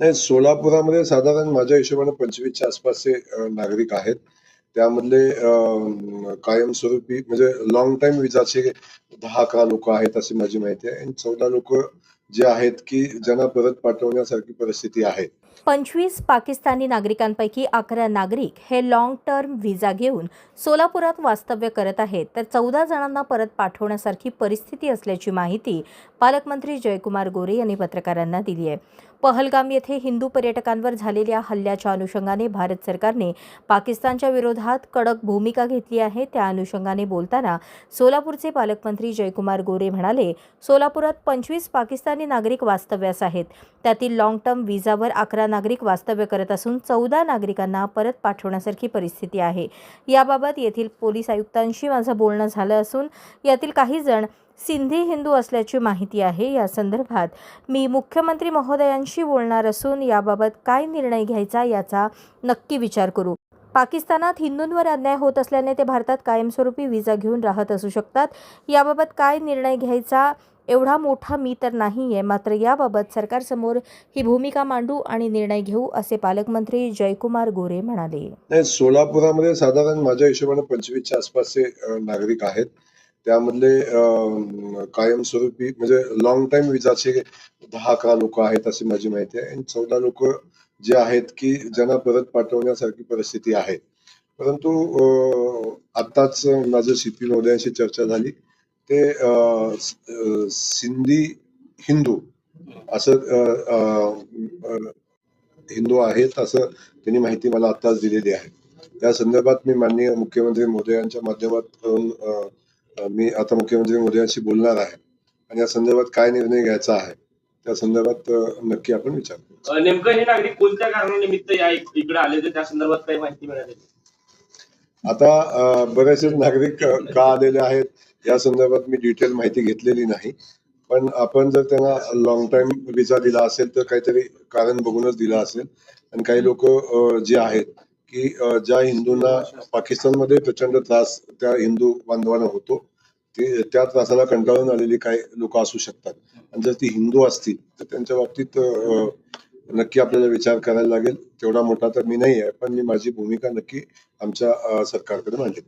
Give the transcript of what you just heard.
नाही सोलापुरामध्ये साधारण माझ्या हिशोबाने पंचवीसच्या आसपासचे नागरिक आहेत. त्यामधले कायमस्वरूपी म्हणजे लॉंग टाइम विजाचे दहा अकरा लोक आहेत अशी माझी माहिती आहे. आणि चौदा लोक जे आहेत की ज्यांना परत पाठवण्यासारखी परिस्थिती आहे. पंचवीस पाकिस्तानी नागरिकांपैकी अकरा नागरिक हे लॉंग टर्म व्हिसा घेऊन सोलापुरात वास्तव्य करत आहेत. तर चौदा जणांना परत पाठवण्यासारखी परिस्थिती असल्याची माहिती पालकमंत्री जयकुमार गोरे यांनी पत्रकारांना दिली आहे. पहलगाम येथे हिंदू पर्यटकांवर झालेल्या हल्ल्याच्या अनुषंगाने भारत सरकारने पाकिस्तानच्या विरोधात कडक भूमिका घेतली आहे. त्या अनुषंगाने बोलताना सोलापूरचे पालकमंत्री जयकुमार गोरे म्हणाले सोलापुरात पंचवीस पाकिस्तानी नागरिक वास्तव्यास आहेत. त्यातील लाँग टर्म व्हिसावर अकरा नागरिक वास्तव्य करत असून चौदा नागरिकांना परत पाठवण्यासारखी परिस्थिती आहे. याबाबत येथील पोलीस आयुक्तांशी माझं बोलणं झालं असून यातील काही जण सिंधी हिंदू असल्याची माहिती आहे. या संदर्भात मी मुख्यमंत्री महोदयांशी बोलणार असून याबाबत काय निर्णय घ्यायचा याचा नक्की विचार करू. पाकिस्तानात हिंदूंवर अन्याय होत असल्याने ते भारतात कायमस्वरूपी व्हिसा घेऊन राहत असू शकतात. याबाबत काय निर्णय घ्यायचा एवढा मोठा मी तर नाही आहे मात्र याबाबत सरकारसमोर ही भूमिका मांडू आणि निर्णय घेऊ असे पालकमंत्री जयकुमार गोरे म्हणाले. सोलापुरामध्ये साधारण माझ्या हिशोबाने पंचवीसच्या आसपासचे नागरिक आहेत. त्यामधले कायमस्वरूपी म्हणजे लॉंग टाइम विजाचे दहा अकरा लोक आहेत अशी माझी माहिती आहे. आणि चौदा लोक जे आहेत की ज्यांना परत पाठवण्यासारखी परिस्थिती आहे. परंतु आताच माझं सीपी महोदयांशी चर्चा झाली. ते सिंधी हिंदू असं हिंदू आहेत असं त्यांनी माहिती मला आत्ताच दिलेली आहे. त्या संदर्भात मी माननीय मुख्यमंत्री महोदयांच्या माध्यमातून मी आता मुख्यमंत्री मोदयांशी बोलणार आहे. आणि या संदर्भात काय निर्णय घ्यायचा आहे त्या संदर्भात नक्की आपण विचार नेमकं हे नागरिक कोणत्या कारणानिमित्त या इक- इकडे आले होते? त्या संदर्भात काही माहिती मिळाली आता बरेचसे नागरिक का आलेले आहेत या संदर्भात मी डिटेल माहिती घेतलेली नाही. पण आपण जर त्यांना लॉंग टाइम विजा दिला असेल तर काहीतरी कारण बघूनच दिला असेल. आणि काही लोक जे आहेत की ज्या हिंदूंना पाकिस्तानमध्ये प्रचंड त्रास त्या हिंदू बांधवांना होतो ते त्या त्रासाला कंटाळून आलेली काही लोक असू शकतात. आणि जर ती हिंदू असतील तर त्यांच्या बाबतीत नक्की आपल्याला विचार करायला लागेल. तेवढा मोठा तर मी नाही आहे पण मी माझी भूमिका नक्की आमच्या सरकारकडे मांडेल